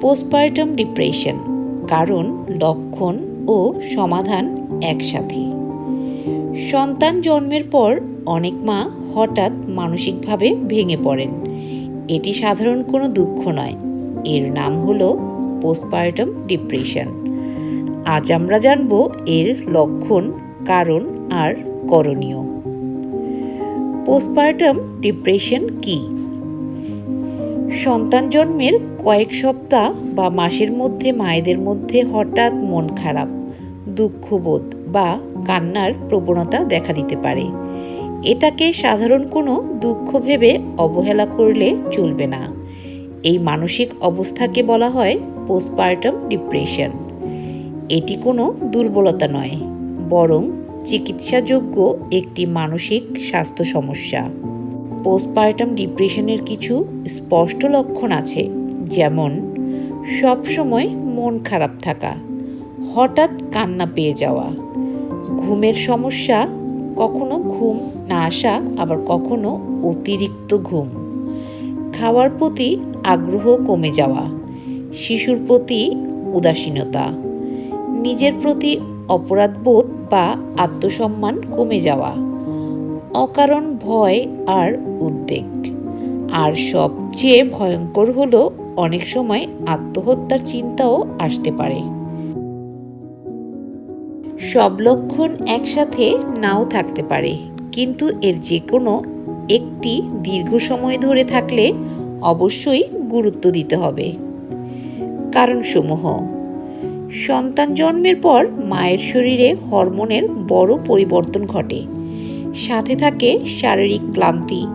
Postpartum depression কারণ লক্ষণ ও সমাধান একসাথে। সন্তান জন্মের পর অনেক মা হঠাৎ মানসিকভাবে ভেঙে পড়েন। এটি সাধারণ কোনো দুঃখ নয়। এর নাম হলো পোস্টপার্টাম ডিপ্রেশন আজ আমরা জানব এর লক্ষণ, কারণ আর করণীয়। পোস্টপার্টাম ডিপ্রেশন কী? সন্তান জন্মের কয়েক সপ্তাহ বা মাসের মধ্যে মায়েদের মধ্যে হঠাৎ মন খারাপ, দুঃখবোধ বা কান্নার প্রবণতা দেখা দিতে পারে। এটাকে সাধারণ কোনো দুঃখ ভেবে অবহেলা করলে চলবে না। এই মানসিক অবস্থাকে বলা হয় পোস্টপার্টাম ডিপ্রেশন এটি কোনো দুর্বলতা নয়, বরং চিকিৎসাযোগ্য একটি মানসিক স্বাস্থ্য সমস্যা। পোস্টপার্টাম ডিপ্রেশনের কিছু স্পষ্ট লক্ষণ আছে, যেমন, সবসময় মন খারাপ থাকা, হঠাৎ কান্না পেয়ে যাওয়া, ঘুমের সমস্যা, কখনো ঘুম না আসা, আবার কখনো অতিরিক্ত ঘুম, খাওয়ার প্রতি আগ্রহ কমে যাওয়া, শিশুর প্রতি উদাসীনতা, নিজের প্রতি অপরাধবোধ বা আত্মসম্মান কমে যাওয়া। অকারণ ভয় আর উদ্বেগ। আর সবচেয়ে ভয়ঙ্কর হলো অনেক সময় আত্মহত্যার চিন্তাও আসতে পারে। সব লক্ষণ একসাথে নাও থাকতে পারে, কিন্তু এর যে কোনো একটি দীর্ঘ সময় ধরে থাকলে অবশ্যই গুরুত্ব দিতে হবে। কারণসমূহ। সন্তান জন্মের পর মায়ের শরীরে হরমোনের বড় পরিবর্তন ঘটে। সাথে থাকে শারীরিক ক্লান্তি,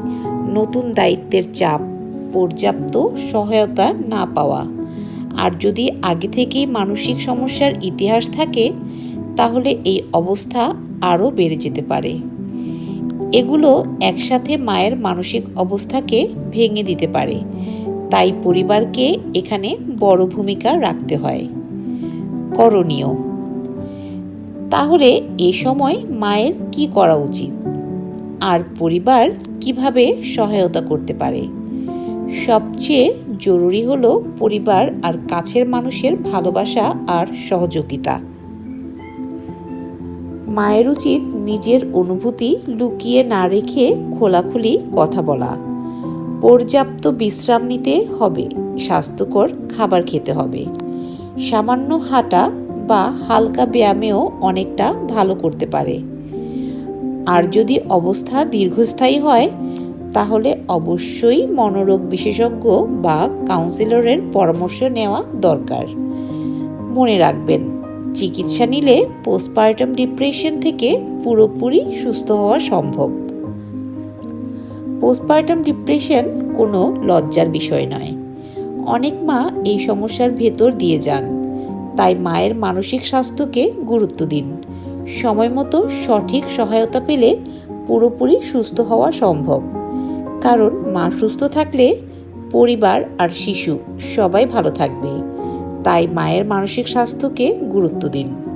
নতুন দায়িত্বের চাপ, পর্যাপ্ত সহায়তা না পাওয়া। আর যদি আগে থেকেই মানসিক সমস্যার ইতিহাস থাকে, তাহলে এই অবস্থা আরও বেড়ে যেতে পারে। এগুলো একসাথে মায়ের মানসিক অবস্থাকে ভেঙে দিতে পারে। তাই পরিবারকে এখানে বড় ভূমিকা রাখতে হয়। করণীয়। তাহলে এ সময় মায়ের কি করা উচিত? আর পরিবার কীভাবে সহায়তা করতে পারে। সবচেয়ে জরুরি হলো পরিবার আর কাছের মানুষের ভালোবাসা আর সহযোগিতা। মায়ের উচিত নিজের অনুভূতি লুকিয়ে না রেখে খোলাখুলি কথা বলা। পর্যাপ্ত বিশ্রাম নিতে হবে, স্বাস্থ্যকর খাবার খেতে হবে। সামান্য হাঁটা বা হালকা ব্যায়ামেও অনেকটা ভালো করতে পারে। আর যদি অবস্থা দীর্ঘস্থায়ী হয়, তাহলে অবশ্যই মনোরোগ বিশেষজ্ঞ বা কাউন্সিলরের পরামর্শ নেওয়া দরকার। মনে রাখবেন, চিকিৎসা নিলে পোস্টপার্টাম ডিপ্রেশন থেকে পুরোপুরি সুস্থ হওয়া সম্ভব। পোস্টপার্টাম ডিপ্রেশন কোনো লজ্জার বিষয় নয়। অনেক মা এই সমস্যার ভেতর দিয়ে যান। তাই মায়ের মানসিক স্বাস্থ্যকে গুরুত্ব দিন। সময় মতো সঠিক সহায়তা পেলে পুরোপুরি সুস্থ হওয়া সম্ভব। কারণ মা সুস্থ থাকলে পরিবার আর শিশু সবাই ভালো থাকবে। তাই মায়ের মানসিক স্বাস্থ্যকে গুরুত্ব দিন।